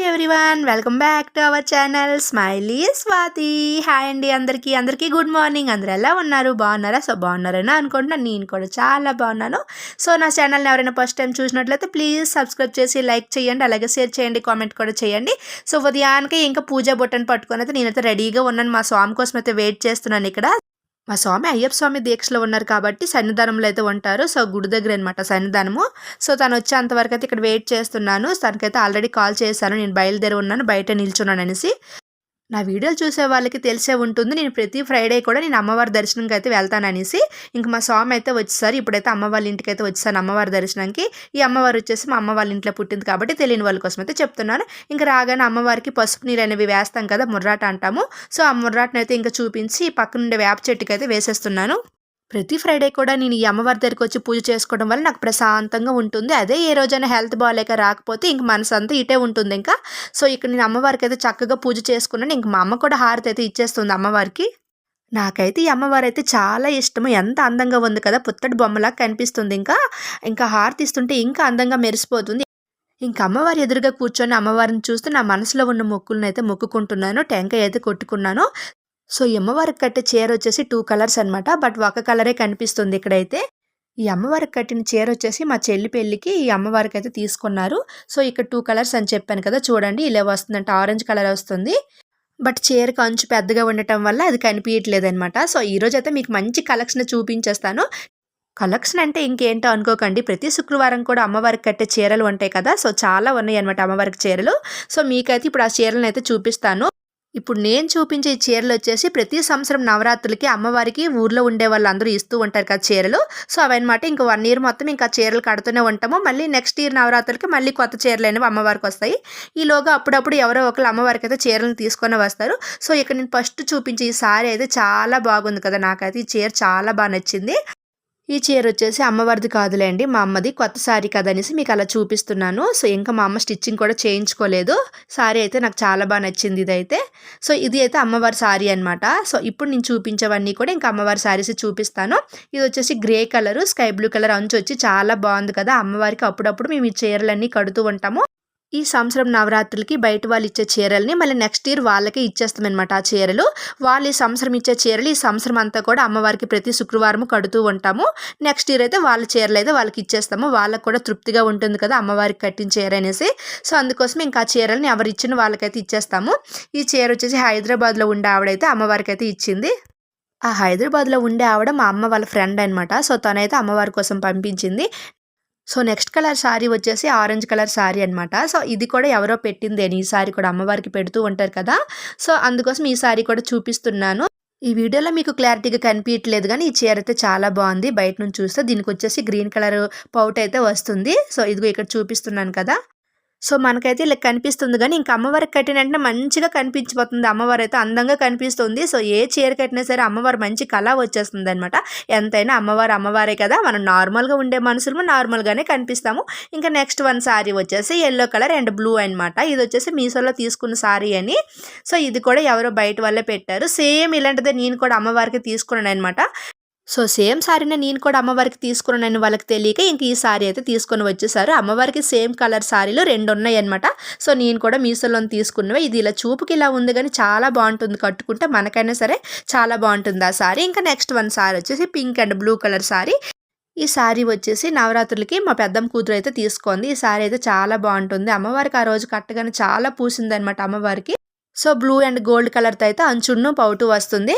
Hi everyone welcome back to our channel smiley Swathi hi అండి అందరికీ అందరికీ good morning అందరు ఎలా ఉన్నారు? బాగున్నారా? సో బాగున్నారని అనుకుంటున్నాను. నేను కూడా చాలా బాగున్నాను. సో నా ఛానల్ని ఎవరైనా ఫస్ట్ టైం చూసినట్లయితే ప్లీజ్ సబ్స్క్రైబ్ చేసి లైక్ చేయండి అలాగే షేర్ చేయండి కామెంట్ కూడా చేయండి. సో ఉదయానికి ఇంకా పూజ బొట్టను పట్టుకొని అయితే నేనైతే రెడీగా ఉన్నాను. మా స్వామి కోసం అయితే వెయిట్ చేస్తున్నాను ఇక్కడ. మా స్వామి అయ్యప్ప స్వామి దీక్షలో ఉన్నారు కాబట్టి సన్నిధానంలో అయితే ఉంటారు. సో గుడి దగ్గర అనమాట సన్నిధానము. సో తను వచ్చేంతవరకు అయితే ఇక్కడ వెయిట్ చేస్తున్నాను. తనకైతే ఆల్రెడీ కాల్ చేశాను. నేను బయలుదేరి ఉన్నాను. బయట నిల్చున్నాను అనేసి. నా వీడియోలు చూసే వాళ్ళకి తెలిసే ఉంటుంది. నేను ప్రతి ఫ్రైడే కూడా నేను అమ్మవారి దర్శనంకి అయితే వెళ్తాననేసి ఇంక మా స్వామి అయితే వచ్చేసారు. ఇప్పుడైతే అమ్మవారి ఇంటికి అయితే వచ్చేసాను అమ్మవారి దర్శనానికి ఈ అమ్మవారు వచ్చేసి మా అమ్మ వాళ్ళ ఇంట్లో పుట్టింది కాబట్టి తెలియని వాళ్ళ కోసం అయితే చెప్తున్నాను. ఇంకా రాగానే అమ్మవారికి పసుపు నీళ్ళు అనేవి వేస్తాం కదా ముర్రాట అంటాము. సో ఆ ముర్రాటనైతే ఇంకా చూపించి పక్కనుండే వేప చెట్టుకి అయితే వేసేస్తున్నాను. ప్రతి ఫ్రైడే కూడా నేను ఈ అమ్మవారి దగ్గరికి వచ్చి పూజ చేసుకోవడం వల్ల నాకు ప్రశాంతంగా ఉంటుంది. అదే ఏ రోజైనా హెల్త్ బాగాలేక రాకపోతే ఇంక మనసు అంతా ఇటే ఉంటుంది ఇంకా. సో ఇక్కడ నేను అమ్మవారికి అయితే చక్కగా పూజ చేసుకున్నాను. ఇంక మా అమ్మ కూడా హారతి అయితే ఇచ్చేస్తుంది అమ్మవారికి. నాకైతే ఈ అమ్మవారు అయితే చాలా ఇష్టము. ఎంత అందంగా ఉంది కదా పుత్తడి బొమ్మలా కనిపిస్తుంది ఇంకా. ఇంకా హారతి ఇస్తుంటే ఇంకా అందంగా మెరిసిపోతుంది. ఇంకా అమ్మవారి ఎదురుగా కూర్చొని అమ్మవారిని చూస్తూ నా మనసులో ఉన్న మొక్కులను అయితే మొక్కుకుంటున్నాను. టెంకాయ అయితే కొట్టుకున్నాను. సో ఈ అమ్మవారికి కట్టే చీర వచ్చేసి టూ కలర్స్ అనమాట బట్ ఒక కలరే కనిపిస్తుంది ఇక్కడైతే. ఈ అమ్మవారికి కట్టిన చీర వచ్చేసి మా చెల్లి పెళ్ళికి ఈ అమ్మవారికి అయితే తీసుకున్నారు. సో ఇక్కడ టూ కలర్స్ అని చెప్పాను కదా చూడండి ఇలా వస్తుందంటే ఆరెంజ్ కలర్ వస్తుంది. బట్ చీర కంచు పెద్దగా ఉండటం వల్ల అది కనిపించట్లేదు అనమాట సో ఈరోజు అయితే మీకు మంచి కలెక్షన్ చూపించేస్తాను. కలెక్షన్ అంటే ఇంకేంటో అనుకోకండి. ప్రతి శుక్రవారం కూడా అమ్మవారికి కట్టే చీరలు ఉంటాయి కదా సో చాలా ఉన్నాయి అనమాట అమ్మవారికి చీరలు. సో మీకైతే ఇప్పుడు ఆ చీరలను అయితే చూపిస్తాను. ఇప్పుడు నేను చూపించే చీరలు వచ్చేసి ప్రతి సంవత్సరం నవరాత్రులకి అమ్మవారికి ఊర్లో ఉండే వాళ్ళందరూ ఇస్తూ ఉంటారు కదా చీరలు. సో అవన్నమాట ఇంకా వన్ ఇయర్ మొత్తం ఇంకా చీరలు కడుతూనే ఉంటాము. మళ్ళీ నెక్స్ట్ ఇయర్ నవరాత్రులకి మళ్ళీ కొత్త చీరలు అనేవి అమ్మవారికి వస్తాయి. ఈలోగా అప్పుడప్పుడు ఎవరో ఒకరు అమ్మవారికి అయితే చీరలను తీసుకొని వస్తారు. సో ఇక్కడ నేను ఫస్ట్ చూపించే ఈ సారీ అయితే చాలా బాగుంది కదా. నాకైతే ఈ చీర చాలా బాగా నచ్చింది. ఈ చీర వచ్చేసి అమ్మవారిది కాదులేండి మా అమ్మది కొత్త శారీ కదనేసి మీకు అలా చూపిస్తున్నాను. సో ఇంకా మా అమ్మ స్టిచ్చింగ్ కూడా చేయించుకోలేదు. శారీ అయితే నాకు చాలా బాగా నచ్చింది ఇదైతే. సో ఇది అయితే అమ్మవారి శారీ అనమాట సో ఇప్పుడు నేను చూపించేవన్నీ కూడా ఇంకా అమ్మవారి శారీస్ చూపిస్తాను. ఇది వచ్చేసి grey colour sky blue colour అంచు వచ్చి చాలా బాగుంది కదా. అమ్మవారికి అప్పుడప్పుడు మేము ఈ చీరలన్నీ కడుతూ ఉంటాము. ఈ సంవత్సరం నవరాత్రులకి బయట వాళ్ళు ఇచ్చే చీరల్ని మళ్ళీ నెక్స్ట్ ఇయర్ వాళ్ళకే ఇచ్చేస్తామన్నమాట ఆ చీరలు. వాళ్ళు ఈ సంవత్సరం ఇచ్చే చీరలు ఈ సంవత్సరం అంతా కూడా అమ్మవారికి ప్రతి శుక్రవారం కడుతూ ఉంటాము. నెక్స్ట్ ఇయర్ అయితే వాళ్ళ చీరలు అయితే వాళ్ళకి ఇచ్చేస్తాము. వాళ్ళకి కూడా తృప్తిగా ఉంటుంది కదా అమ్మవారికి కట్టిన చీర అనేసి. సో అందుకోసం ఇంకా ఆ చీరల్ని ఎవరు ఇచ్చిన వాళ్ళకైతే ఇచ్చేస్తాము. ఈ చీర వచ్చేసి హైదరాబాద్లో ఉండే ఆవిడైతే అమ్మవారికి అయితే ఇచ్చింది. ఆ హైదరాబాద్లో ఉండే ఆవిడ మా అమ్మ వాళ్ళ ఫ్రెండ్ అనమాట సో తనైతే అమ్మవారి కోసం పంపించింది. సో నెక్స్ట్ కలర్ శారీ వచ్చేసి ఆరెంజ్ కలర్ శారీ అనమాట సో ఇది కూడా ఎవరో పెట్టింది ఈ శారీ కూడా అమ్మవారికి పెడుతూ ఉంటారు కదా. సో అందుకోసం ఈ శారీ కూడా చూపిస్తున్నాను. ఈ వీడియోలో మీకు క్లారిటీగా కనిపించట్లేదు కానీ ఈ చీర అయితే చాలా బాగుంది. బయట నుంచి చూస్తే దీనికి వచ్చేసి గ్రీన్ కలర్ పౌట్ అయితే వస్తుంది. సో ఇదిగో ఇక్కడ చూపిస్తున్నాను కదా. సో మనకైతే ఇలా కనిపిస్తుంది. కానీ ఇంకా అమ్మవారికి కట్టిన వెంటనే మంచిగా కనిపించిపోతుంది. అమ్మవారు అయితే అందంగా కనిపిస్తుంది. సో ఏ చీర కట్టినా సరే అమ్మవారు మంచి కళ వచ్చేస్తుంది అనమాట ఎంతైనా అమ్మవారు అమ్మవారే కదా. మనం నార్మల్గా ఉండే మనుషులు నార్మల్గానే కనిపిస్తాము. ఇంకా నెక్స్ట్ వన్ శారీ వచ్చేసి ఎల్లో కలర్ అండ్ బ్లూ అనమాట ఇది వచ్చేసి మీషోలో తీసుకున్న శారీ అని. సో ఇది కూడా ఎవరో బయట వల్లే పెట్టారు. సేమ్ ఇలాంటిదే నేను కూడా అమ్మవారికి తీసుకున్నాను అనమాట సో సేమ్ శారీని నేను కూడా అమ్మవారికి తీసుకున్నాను వాళ్ళకి తెలియక ఇంక ఈ శారీ అయితే తీసుకొని వచ్చేసారు. అమ్మవారికి సేమ్ కలర్ శారీలు రెండు ఉన్నాయి అనమాట సో నేను కూడా మీషోలో తీసుకున్నవి. ఇది ఇలా చూపుకి ఇలా ఉంది కానీ చాలా బాగుంటుంది. కట్టుకుంటే మనకైనా సరే చాలా బాగుంటుంది ఆ శారీ ఇంకా నెక్స్ట్ వన్ శారీ వచ్చేసి pink and blue colour sari ఈ శారీ వచ్చేసి నవరాత్రులకి మా పెద్దమ్మ కూతురు అయితే తీసుకుంది. ఈ శారీ అయితే చాలా బాగుంటుంది. అమ్మవారికి ఆ రోజు కట్టగానే చాలా పూసింది అనమాట అమ్మవారికి. సో బ్లూ అండ్ గోల్డ్ కలర్తో అయితే అంచున్ను పౌటు వస్తుంది.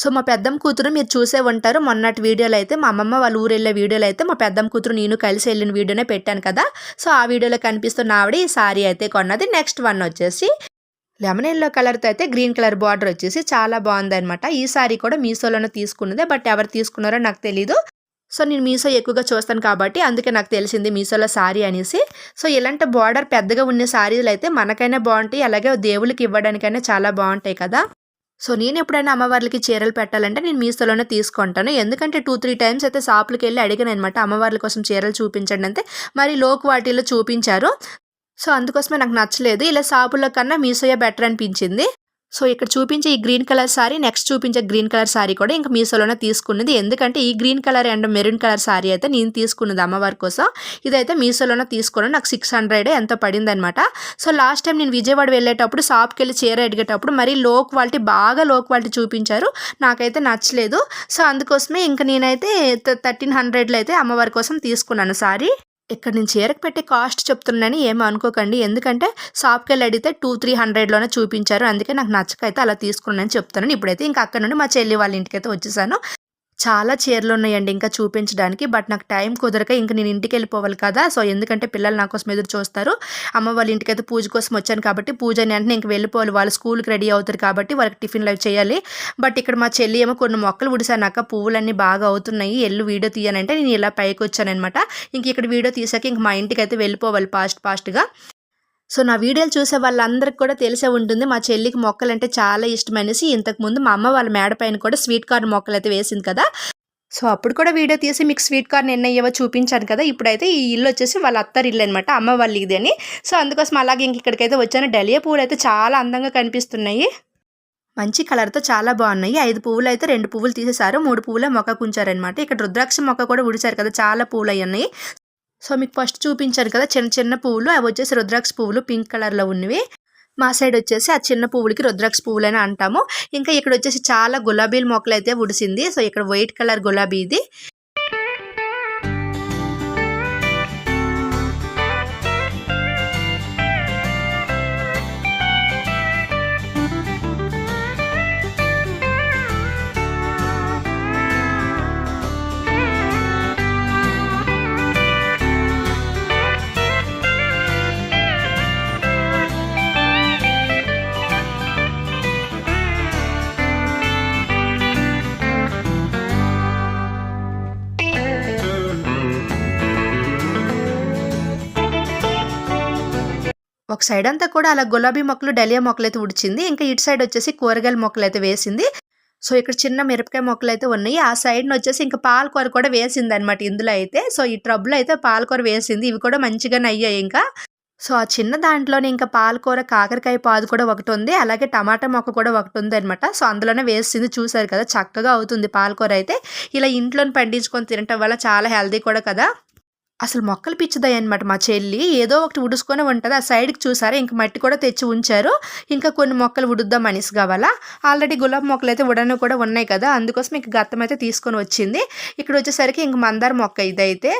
సో మా పెద్దమ్మ కూతురు మీరు చూసే ఉంటారు. మొన్నటి వీడియోలో అయితే మా అమ్మమ్మ వాళ్ళ ఊరు వెళ్ళే వీడియోలో అయితే మా పెద్దమ్మ కూతురు నేను కలిసి వెళ్ళిన వీడియోనే పెట్టాను కదా. సో ఆ వీడియోలో కనిపిస్తున్న ఆవిడ ఈ సారీ అయితే కొన్నది. నెక్స్ట్ వన్ వచ్చేసి లెమన్ ఎల్లో కలర్తో అయితే గ్రీన్ కలర్ బార్డర్ వచ్చేసి చాలా బాగుంది అనమాట ఈ సారీ కూడా మీషోలోనే తీసుకున్నదే బట్ ఎవరు తీసుకున్నారో నాకు తెలీదు. సో నేను మీషో ఎక్కువగా చూస్తాను కాబట్టి అందుకే నాకు తెలిసింది మీషోలో సారీ అనేసి. సో ఇలాంటి బార్డర్ పెద్దగా ఉన్న సారీలు అయితే మనకైనా బాగుంటాయి అలాగే దేవుళ్ళకి ఇవ్వడానికైనా చాలా బాగుంటాయి కదా. సో నేను ఎప్పుడైనా అమ్మవార్లకి చీరలు పెట్టాలంటే నేను మీసోలోనే తీసుకుంటాను. ఎందుకంటే టూ త్రీ టైమ్స్ అయితే షాపులకి వెళ్ళి అడిగాను అనమాట అమ్మవార్ల కోసం చీరలు చూపించండి అంతే మరి లో క్వాలిటీలో చూపించారు. సో అందుకోసమే నాకు నచ్చలేదు. ఇలా షాపుల కన్నా మీసోయే బెటర్ అనిపించింది. సో ఇక్కడ చూపించే ఈ గ్రీన్ కలర్ సారీ నెక్స్ట్ చూపించే గ్రీన్ కలర్ శారీ కూడా ఇంకా మీషోలోనే తీసుకున్నది. ఎందుకంటే ఈ green colour and maroon colour sari అయితే నేను తీసుకున్నది అమ్మవారి కోసం. ఇదైతే మీషోలోనే తీసుకున్నాను నాకు సిక్స్ హండ్రెడ్ ఎంతో పడిందనమాట సో లాస్ట్ టైం నేను విజయవాడ వెళ్ళేటప్పుడు షాప్కి వెళ్ళి చీర అడిగేటప్పుడు మరీ లో క్వాలిటీ బాగా లో క్వాలిటీ చూపించారు. నాకైతే నచ్చలేదు. సో అందుకోసమే ఇంకా నేనైతే థర్టీన్ హండ్రెడ్లో అయితే అమ్మవారి కోసం తీసుకున్నాను సారీ. ఇక్కడ నేను చీరకు పెట్టే కాస్ట్ చెప్తున్నానని ఏమో అనుకోకండి. ఎందుకంటే షాప్కి వెళ్ళి అడిగితే టూ త్రీ హండ్రెడ్లోనే చూపించారు. అందుకే నాకు నచ్చకైతే అలా తీసుకున్నాను చెప్తున్నాను. ఇప్పుడైతే ఇంకా అక్కడ నుండి మా చెల్లి వాళ్ళ ఇంటికైతే వచ్చేసాను. చాలా చీరలు ఉన్నాయండి ఇంకా చూపించడానికి బట్ నాకు టైం కుదరక ఇంక నేను ఇంటికి వెళ్ళిపోవాలి కదా సో ఎందుకంటే పిల్లలు నా కోసం ఎదురు చూస్తారు. అమ్మ వాళ్ళ ఇంటికి అయితే పూజ కోసం వచ్చాను కాబట్టి పూజ అని వెంటనే ఇంక వెళ్ళిపోవాలి. వాళ్ళు స్కూల్కి రెడీ అవుతారు కాబట్టి వాళ్ళకి టిఫిన్ లైవ్ చేయాలి. బట్ ఇక్కడ మా చెల్లి ఏమో కొన్ని మొక్కలు ఉడిసానాక పువ్వులన్నీ బాగా అవుతున్నాయి. ఎల్లు వీడియో తీయనంటే నేను ఇలా పైకి వచ్చానమాట ఇంక ఇక్కడ వీడియో తీసాక ఇంక మా ఇంటికి అయితే వెళ్ళిపోవాలి ఫాస్ట్ ఫాస్ట్గా. సో నా వీడియోలు చూసే వాళ్ళందరికీ కూడా తెలిసే ఉంటుంది. మా చెల్లికి మొక్కలు అంటే చాలా ఇష్టం అనేసి ఇంతకుముందు మా అమ్మ వాళ్ళ మేడ పైన కూడా స్వీట్ కార్న్ మొక్కలు అయితే వేసింది కదా. సో అప్పుడు కూడా వీడియో తీసి మీకు స్వీట్ కార్న్ ఎన్ని అయ్యేవో చూపించాను కదా. ఇప్పుడైతే ఈ ఇల్లు వచ్చేసి వాళ్ళ అత్తారు ఇల్లు అనమాట అమ్మ వాళ్ళ ఇది అని. సో అందుకోసం అలాగే ఇంక ఇక్కడికైతే వచ్చాను. డలియా పువ్వులు అయితే చాలా అందంగా కనిపిస్తున్నాయి. మంచి కలర్తో చాలా బాగున్నాయి. ఐదు పువ్వులు అయితే రెండు పువ్వులు తీసేశారు. మూడు పువ్వులే మొక్క కుంచారనమాట ఇక్కడ రుద్రాక్ష మొక్క కూడా ఉడిచారు కదా. చాలా పువ్వులు అయి ఉన్నాయి. సో మీకు ఫస్ట్ చూపించారు కదా చిన్న చిన్న పువ్వులు. అవి వచ్చేసి రుద్రాక్ష పువ్వులు పింక్ కలర్లో ఉన్నవి. మా సైడ్ వచ్చేసి ఆ చిన్న పువ్వులకి రుద్రాక్ష పువ్వులు అని అంటాము. ఇంకా ఇక్కడ వచ్చేసి చాలా గులాబీల మొక్కలు అయితే ఉడిసింది. సో ఇక్కడ వైట్ కలర్ గులాబీ ఇది. ఒక సైడ్ అంతా కూడా అలా గులాబీ మొక్కలు డలియా మొక్కలు అయితే ఉడిచింది. ఇంకా ఇటు సైడ్ వచ్చేసి కూరగాయల మొక్కలు అయితే వేసింది. సో ఇక్కడ చిన్న మిరపకాయ మొక్కలు అయితే ఉన్నాయి. ఆ సైడ్ని వచ్చేసి ఇంకా పాలకూర కూడా వేసింది అనమాట ఇందులో అయితే. సో ఈ ట్రబ్లో అయితే పాలకూర వేసింది. ఇవి కూడా మంచిగానే అయ్యాయి ఇంకా. సో ఆ చిన్న దాంట్లోనే ఇంకా పాలకూర కాకరకాయ పాదు కూడా ఒకటి ఉంది. అలాగే టమాటా మొక్క కూడా ఒకటి ఉంది అనమాట సో అందులోనే వేసింది చూసారు కదా చక్కగా అవుతుంది పాలకూర అయితే. ఇలా ఇంట్లోనే పండించుకొని తినటం వల్ల చాలా హెల్దీ కూడా కదా. అసలు మొక్కలు పిచ్చిదాయి అనమాట మా చెల్లి ఏదో ఒకటి ఉడుసుకొని ఉంటుంది. ఆ సైడ్కి చూసారా? ఇంక మట్టి కూడా తెచ్చి ఉంచారు. ఇంకా కొన్ని మొక్కలు ఉడుద్దాం మనిషి కావాలా? ఆల్రెడీ గులాబీ మొక్కలు అయితే ఉడను కూడా ఉన్నాయి కదా. అందుకోసం ఇంక గత్తం అయితే తీసుకొని వచ్చింది. ఇక్కడ వచ్చేసరికి ఇంక మందార మొక్క ఇదైతే.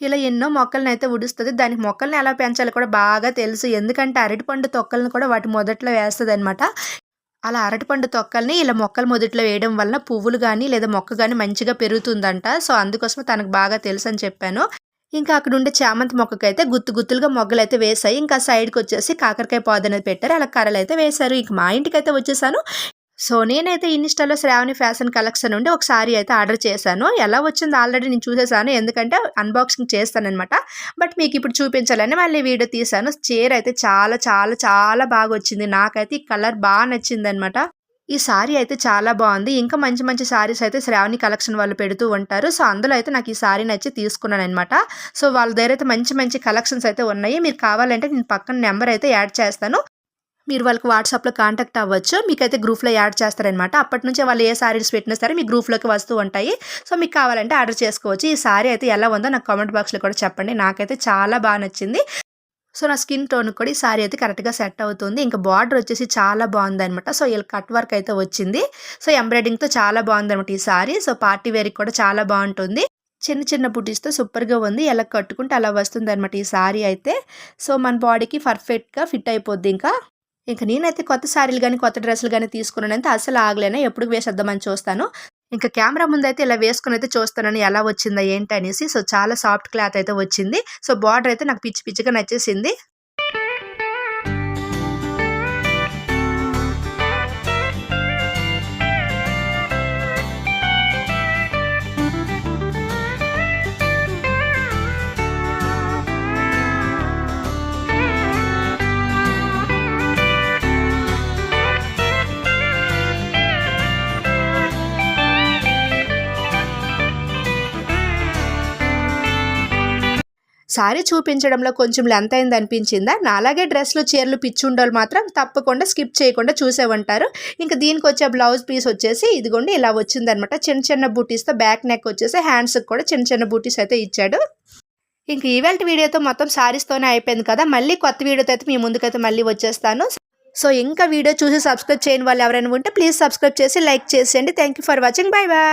ఇలా ఎన్నో మొక్కలను అయితే ఉడుస్తుంది. దానికి మొక్కల్ని ఎలా పెంచాలో కూడా బాగా తెలుసు. ఎందుకంటే అరటిపండు తొక్కలను కూడా వాటి మొదట్లో వేస్తుంది అనమాట అలా అరటిపండు తొక్కల్ని ఇలా మొక్కలు మొదట్లో వేయడం వలన పువ్వులు కానీ లేదా మొక్క కానీ మంచిగా పెరుగుతుందంట. సో అందుకోసం తనకు బాగా తెలుసు అని చెప్పాను. ఇంకా అక్కడ ఉండే చామంతి మొక్కకైతే గుత్తు గుత్తులుగా మొగ్గలు అయితే వేసాయి ఇంకా సైడ్కి వచ్చేసి కాకరకాయ పాదు అనేది పెట్టారు. అలా కర్రలు అయితే వేశారు. ఇంక మా ఇంటికి అయితే వచ్చేసాను. సో నేనైతే ఇన్స్టాలో శ్రావణి ఫ్యాషన్ కలెక్షన్ నుండి ఒక సారీ అయితే ఆర్డర్ చేశాను. ఎలా వచ్చింది ఆల్రెడీ నేను చూసేసాను. ఎందుకంటే అన్బాక్సింగ్ చేస్తానమాట బట్ మీకు ఇప్పుడు చూపించాలని మళ్ళీ వీడియో తీశాను. చీర అయితే చాలా చాలా చాలా బాగా వచ్చింది. నాకైతే ఈ కలర్ బాగా నచ్చింది అనమాట ఈ సారీ అయితే చాలా బాగుంది. ఇంకా మంచి మంచి సారీస్ అయితే శ్రావణి కలెక్షన్ వాళ్ళు పెడుతూ ఉంటారు. సో అందులో అయితే నాకు ఈ సారీ నచ్చి తీసుకున్నాను అనమాట సో వాళ్ళ దగ్గర అయితే మంచి మంచి కలెక్షన్స్ అయితే ఉన్నాయి. మీరు కావాలంటే నేను పక్కన నెంబర్ అయితే యాడ్ చేస్తాను. మీరు వాళ్ళకి వాట్సాప్లో కాంటాక్ట్ అవ్వచ్చు. మీకైతే గ్రూప్లో యాడ్ చేస్తారనమాట అప్పటి నుంచి వాళ్ళు ఏ సారీస్ పెట్టినా సరే మీ గ్రూప్లోకి వస్తూ ఉంటాయి. సో మీకు కావాలంటే ఆర్డర్ చేసుకోవచ్చు. ఈ సారీ అయితే ఎలా ఉందో నాకు కామెంట్ బాక్స్లో కూడా చెప్పండి. నాకైతే చాలా బాగా నచ్చింది. సో నా స్కిన్ టోన్ కూడా ఈ సారీ అయితే కరెక్ట్గా సెట్ అవుతుంది. ఇంకా బార్డర్ వచ్చేసి చాలా బాగుంది అనమాట సో ఇలా కట్ వర్క్ అయితే వచ్చింది. సో ఎంబ్రాయిడింగ్తో చాలా బాగుంది అనమాట ఈ సారీ. సో పార్టీ వేర్కి కూడా చాలా బాగుంటుంది. చిన్న చిన్న బుటీస్తో సూపర్గా ఉంది. ఎలా కట్టుకుంటే అలా వస్తుంది అనమాట ఈ సారీ అయితే. సో మన బాడీకి పర్ఫెక్ట్గా ఫిట్ అయిపోద్ది ఇంకా. ఇంకా నేనైతే కొత్త శారీలు కానీ కొత్త డ్రెస్సులు కానీ తీసుకున్నానంటే అసలు ఆగలేనా. ఎప్పుడు వేసేద్దామని చూస్తాను. ఇంకా కెమెరా ముందు అయితే ఇలా వేసుకుని అయితే చూస్తానని ఎలా వచ్చిందా ఏంటి అనేసి సో చాలా సాఫ్ట్ క్లాత్ అయితే వచ్చింది. సో బార్డర్ అయితే నాకు పిచ్చి పిచ్చిగా నచ్చేసింది. సారీ చూపించడంలో కొంచెం లెంత్ అయింది అనిపించిందా? నా అలాగే డ్రెస్లు చీరలు పిచ్చుండోలు మాత్రం తప్పకుండా స్కిప్ చేయకుండా చూసే ఉంటారు ఇంకా దీనికి వచ్చే బ్లౌజ్ పీస్ వచ్చేసి ఇదిగోండి ఇలా వచ్చిందనమాట చిన్న చిన్న బూటీస్తో బ్యాక్ నెక్ వచ్చేసి హ్యాండ్స్కి కూడా చిన్న చిన్న బూటీస్ అయితే ఇచ్చాడు. ఇంక ఈవెల్ట్ వీడియోతో మొత్తం సారీస్తోనే అయిపోయింది కదా. మళ్ళీ కొత్త వీడియోతో అయితే మీ ముందుకైతే మళ్ళీ వచ్చేస్తాను. సో ఇంకా వీడియో చూసి సబ్స్క్రైబ్ చేయని వాళ్ళు ఎవరైనా ఉంటే ప్లీజ్ సబ్స్క్రైబ్ చేసి లైక్ చేసేయండి. Thank you for watching bye bye